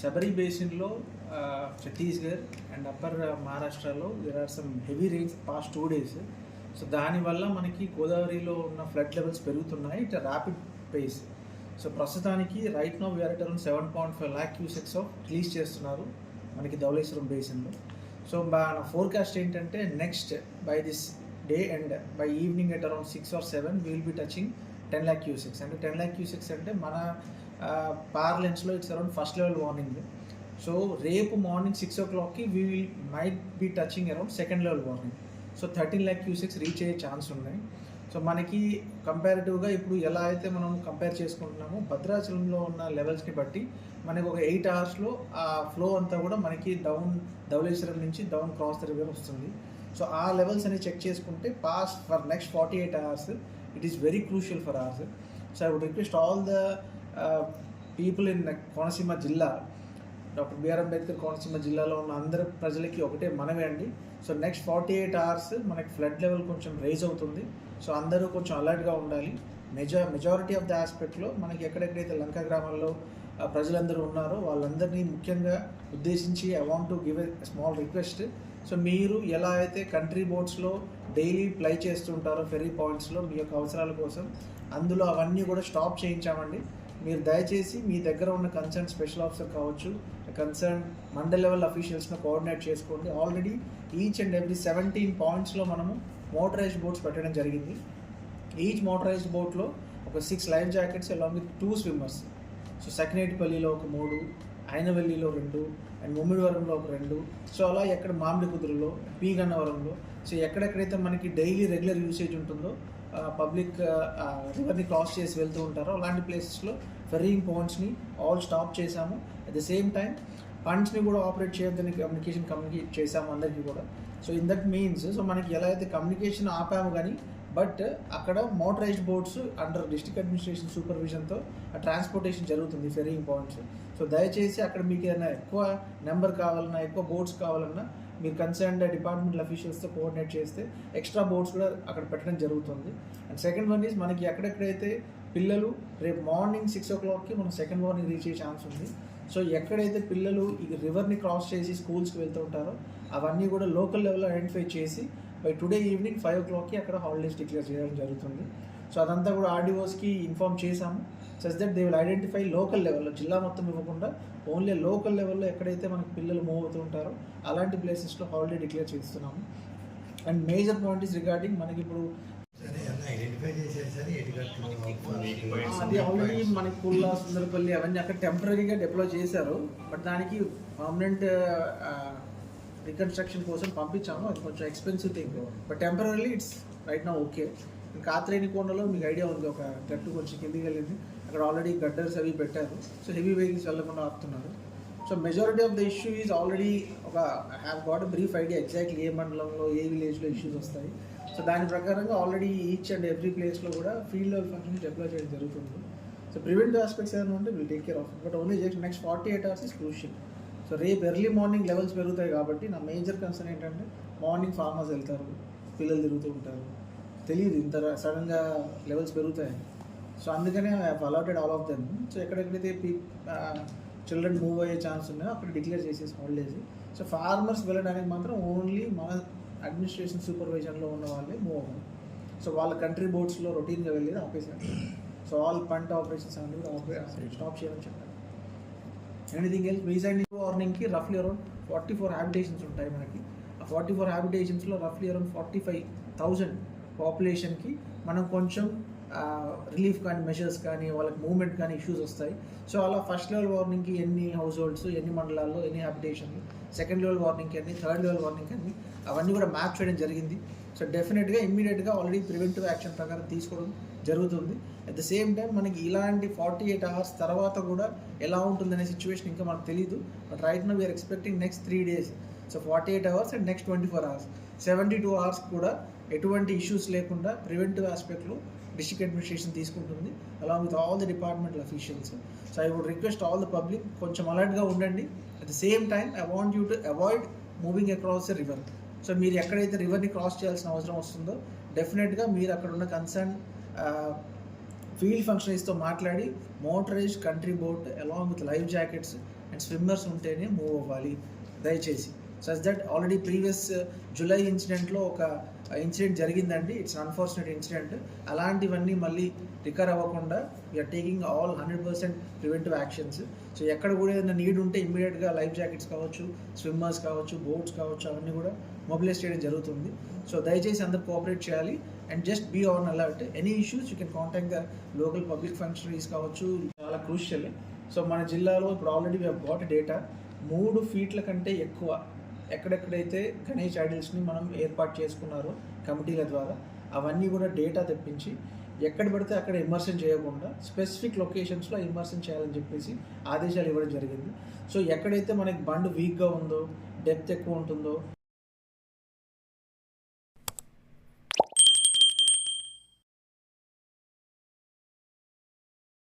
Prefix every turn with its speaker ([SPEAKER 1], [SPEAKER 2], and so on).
[SPEAKER 1] శబరి బేసిన్లో Chhattisgarh and upper మహారాష్ట్రలో there are some heavy rains past two days so దానివల్ల మనకి గోదావరిలో ఉన్న ఫ్లడ్ లెవెల్స్ పెరుగుతున్నాయి ఇట్ ర్యాపిడ్ పేస్ సో ప్రస్తుతానికి right now we are around seven point five lakh cusecs of release చేస్తున్నారు మనకి ధవళేశ్వరం బేసిన్లో. సో మన ఫోర్కాస్ట్ ఏంటంటే next by this day and by evening at around six or seven will be touching ten lakh cusecs అంటే ten lakh cusecs అంటే మన పార్లెన్స్లో it's around first level warning so రేపు morning six ఓ క్లాక్కి we will might be touching around second level warning so thirteen lakh cusecs reach అయ్యే chance ఉన్నాయి. So మనకి కంపారిటివ్గా ఇప్పుడు ఎలా అయితే మనం కంపేర్ చేసుకుంటున్నామో భద్రాచలంలో ఉన్న లెవెల్స్ని బట్టి మనకి ఒక ఎయిట్ అవర్స్లో ఆ ఫ్లో అంతా కూడా మనకి డౌన్ ధవళేశ్వరం నుంచి డౌన్ క్రాస్ ద రివర్ వస్తుంది. సో ఆ లెవెల్స్ అనేవి చెక్ చేసుకుంటే pass for next forty eight hours it is very crucial for hours so I would request all the people in Konaseema zilla doctor B R Ambedkar Konaseema జిల్లాలో ఉన్న అందరి ప్రజలకి ఒకటే మనమే అండి. So next forty eight hours మనకి flood level కొంచెం rise అవుతుంది. సో అందరూ కొంచెం అలర్ట్గా ఉండాలి. మెజా మెజారిటీ ఆఫ్ ద ఆస్పెక్ట్లో మనకి ఎక్కడెక్కడైతే లంక గ్రామాల్లో ప్రజలందరూ ఉన్నారో వాళ్ళందరినీ ముఖ్యంగా ఉద్దేశించి I want to give a small request so మీరు ఎలా అయితే కంట్రీ బోట్స్లో డైలీ ప్లై చేస్తుంటారో ఫెరీ పాయింట్స్లో మీ యొక్క అవసరాల కోసం అందులో అవన్నీ కూడా స్టాప్ చేయించామండి. మీరు దయచేసి మీ దగ్గర ఉన్న కన్సర్న్ స్పెషల్ ఆఫీసర్ కావచ్చు కన్సర్న్ మండల్ లెవెల్ అఫీషియల్స్ను కోఆర్డినేట్ చేసుకోండి. Already each and every seventeen పాయింట్స్లో మనము మోటరైజ్డ్ బోట్స్ పెట్టడం జరిగింది. ఈచ్ మోటరైజ్డ్ బోట్లో ఒక six life jackets along with two swimmers so సకినేటిపల్లిలో ఒక మూడు ఆయనవల్లిలో రెండు అండ్ ముమ్మిడివరంలో ఒక రెండు. సో అలా ఎక్కడ మామిడి కుదురులో పీగన్నవరంలో సో ఎక్కడెక్కడైతే మనకి డైలీ రెగ్యులర్ యూసేజ్ ఉంటుందో పబ్లిక్ రివర్ని క్రాస్ చేసి వెళ్తూ ఉంటారో. అలాంటి ప్లేసెస్లో ఫెర్రింగ్ పాయింట్స్ని ఆల్ స్టాప్ చేశాము. అట్ ద సేమ్ టైం ఫండ్స్ని కూడా ఆపరేట్ చేయొద్దని కమ్యూనికేషన్ కమ్యూనికేట్ చేశాము అందరికీ కూడా. So in that means so మనకి ఎలా అయితే కమ్యూనికేషన్ ఆపాము కానీ బట్ అక్కడ motorized boats under district administration సూపర్విజన్తో ఆ ట్రాన్స్పోర్టేషన్ జరుగుతుంది ఫెరింగ్ పాయింట్స్ సో దయచేసి అక్కడ మీకు ఏదైనా ఎక్కువ నెంబర్ కావాలన్నా ఎక్కువ బోట్స్ కావాలన్నా మీరు కన్సర్న్ డిపార్ట్మెంట్ అఫీషియల్స్తో కోఆర్డినేట్ చేస్తే ఎక్స్ట్రా బోర్డ్స్ కూడా అక్కడ పెట్టడం జరుగుతుంది. అండ్ సెకండ్ వన్ ఈజ్ మనకి ఎక్కడెక్కడైతే పిల్లలు రేపు మార్నింగ్ సిక్స్ ఓ క్లాక్కి మనం సెకండ్ మార్నింగ్ రీచ్ అయ్యే ఛాన్స్ ఉంది. సో ఎక్కడైతే పిల్లలు ఈ రివర్ని క్రాస్ చేసి స్కూల్స్కి వెళ్తూ ఉంటారో అవన్నీ కూడా లోకల్ లెవెల్లో ఐడెంటిఫై చేసి బై టుడే ఈవినింగ్ ఫైవ్ ఓ క్లాక్కి అక్కడ హాలిడేస్ డిక్లేర్ చేయడం జరుగుతుంది. సో అదంతా కూడా ఆర్డీఓస్కి ఇన్ఫామ్ చేశాము. Such that they will identify local లెవెల్లో జిల్లా మొత్తం ఇవ్వకుండా ఓన్లీ లోకల్ లెవెల్లో ఎక్కడైతే మనకి పిల్లలు మూవ్ అవుతూ ఉంటారో అలాంటి ప్లేసెస్లో హాలిడే డిక్లేర్ చేస్తున్నాము. And major point is regarding మనకి ఇప్పుడు అది ఆల్రెడీ మనకి పుల్లా సుందరపల్లి అవన్నీ అక్కడ టెంపరీగా డిప్లాయ్ చేశారు. బట్ దానికి పర్మనెంట్ రికన్స్ట్రక్షన్ కోసం పంపించాము. అది కొంచెం expensive thing but temporary it's right నా ఓకే కాత్రేని కొండలో మీకు ఐడియా ఉంది ఒక గట్టు కొంచెం కిందికి వెళ్ళింది. అక్కడ ఆల్రెడీ గడ్డర్స్ అవి పెట్టారు. సో హెవీ వెహికల్స్ వెళ్ళకుండా ఆపుతున్నారు. So majority of the issue is already ఒక have got brief idea exactly ఏ మండలంలో ఏ విలేజ్లో ఇష్యూస్ వస్తాయి. సో దాని ప్రకారంగా ఆల్రెడీ ఈచ్ అండ్ ఎవ్రీ ప్లేస్లో కూడా ఫీల్డ్ లెవెల్ ఫంక్షన్స్ డిప్లాయ్ చేయడం జరుగుతుంది. సో ప్రివెంటివ్ ఆస్పెక్ట్స్ ఏమైనా ఉంటే will take care of but only just next forty eight hours is crucial so రేపు ఎర్లీ మార్నింగ్ లెవెల్స్ పెరుగుతాయి కాబట్టి నా మేజర్ కన్సర్న్ ఏంటంటే మార్నింగ్ ఫార్మర్స్ వెళ్తారు పిల్లలు తిరుగుతూ ఉంటారు. తెలియదు. ఇంత సడన్గా లెవెల్స్ పెరుగుతాయి సో అందుకనే I allotted all of them so ఎక్కడెక్కడైతే పీ చిల్డ్రన్ మూవ్ అయ్యే ఛాన్స్ ఉన్నాయో అక్కడ డిక్లేర్ చేసేసి హాలిడేస్ సో ఫార్మర్స్ వెళ్ళడానికి మాత్రం ఓన్లీ మన అడ్మినిస్ట్రేషన్ సూపర్వైజన్లో ఉన్న వాళ్ళే మూవ్ అవ్వాలి. సో వాళ్ళ కంట్రీ బోర్డ్స్లో రొటీన్గా వెళ్ళేది ఆపేసారు సో ఆల్ పంట ఆపరేషన్స్ అన్ని కూడా స్టాప్ చేయమని చెప్పారు. ఎనీథింగ్ ఎల్స్ మీ సైడ్ వార్నింగ్కి రఫ్లీ అరౌండ్ ఫార్టీ ఫోర్ హ్యాబిటేషన్స్ ఉంటాయి మనకి. ఆ ఫార్టీ ఫోర్ హ్యాబిటేషన్స్లో రఫ్లీ అరౌండ్ ఫార్టీ ఫైవ్ థౌజండ్ పాపులేషన్కి మనం కొంచెం రిలీఫ్ కానీ మెషర్స్ కానీ వాళ్ళకి మూవ్మెంట్ కానీ ఇష్యూస్ వస్తాయి. సో అలా ఫస్ట్ లెవెల్ వార్నింగ్కి ఎన్ని హౌస్ హోల్డ్స్ ఎన్ని మండలాల్లో ఎన్ని హ్యాబిటేషన్లు సెకండ్ లెవెల్ వార్నింగ్కి అన్ని థర్డ్ లెవెల్ వార్నింగ్కి అన్ని అవన్నీ కూడా మ్యాప్ చేయడం జరిగింది. సో డెఫినెట్గా ఇమ్మీడియట్గా ఆల్రెడీ ప్రివెంటివ్ యాక్షన్ ప్రకారం తీసుకోవడం జరుగుతుంది. అట్ ద సేమ్ టైం మనకి ఇలాంటి ఫార్టీ ఎయిట్ అవర్స్ తర్వాత కూడా ఎలా ఉంటుందనే సిచ్యువేషన్ ఇంకా మనకు తెలియదు but right now we are expecting next three days so forty eight hours and next twenty four hours seventy two hours కూడా ఎటువంటి ఇష్యూస్ లేకుండా ప్రివెంటివ్ ఆస్పెక్ట్లో డిస్ట్రిక్ట్ అడ్మినిస్ట్రేషన్ తీసుకుంటుంది along with all the departmental officials so I would request all the public కొంచెం అలర్ట్గా ఉండండి. At the same time I want you to avoid moving across the river so మీరు ఎక్కడైతే రివర్ని cross చేయాల్సిన అవసరం వస్తుందో డెఫినెట్గా మీరు అక్కడ ఉన్న కన్సర్న్ ఫీల్డ్ ఫంక్షనరీస్తో మాట్లాడి motorize country boat along with life jackets and and swimmers ఉంటేనే మూవ్ అవ్వాలి. దయచేసి. Such that already previous July ఇన్సిడెంట్లో ఒక ఇన్సిడెంట్ జరిగిందండి. ఇట్స్ అన్ఫార్చునేట్ ఇన్సిడెంట్ అలాంటివన్నీ మళ్ళీ రికర్ అవ్వకుండా we are taking all hundred percent preventive actions so ఎక్కడ కూడా ఏదైనా నీడ్ ఉంటే ఇమ్మీడియట్గా లైఫ్ జాకెట్స్ కావచ్చు స్విమ్మర్స్ కావచ్చు బోట్స్ కావచ్చు అవన్నీ కూడా మొబిలైజ్ చేయడం జరుగుతుంది. సో దయచేసి అందరు కోఆపరేట్ చేయాలి. And just be on alert any issues you can contact the local public functionaries కావచ్చు. చాలా క్రూషియల్ సో మన జిల్లాలో ఇప్పుడు ఆల్రెడీ వీ గాట్ డేటా మూడు ఫీట్ల కంటే ఎక్కువ ఎక్కడెక్కడైతే గణేష్ ఐడల్స్ని మనం ఏర్పాటు చేసుకున్నారో కమిటీల ద్వారా అవన్నీ కూడా డేటా తెప్పించి ఎక్కడ పడితే అక్కడ ఇమర్షన్ చేయకుండా స్పెసిఫిక్ లొకేషన్స్లో ఇమర్షన్ చేయాలని చెప్పేసి ఆదేశాలు ఇవ్వడం జరిగింది. సో ఎక్కడైతే మనకి బండ్ వీక్గా ఉందో డెప్త్ ఎక్కువ ఉంటుందో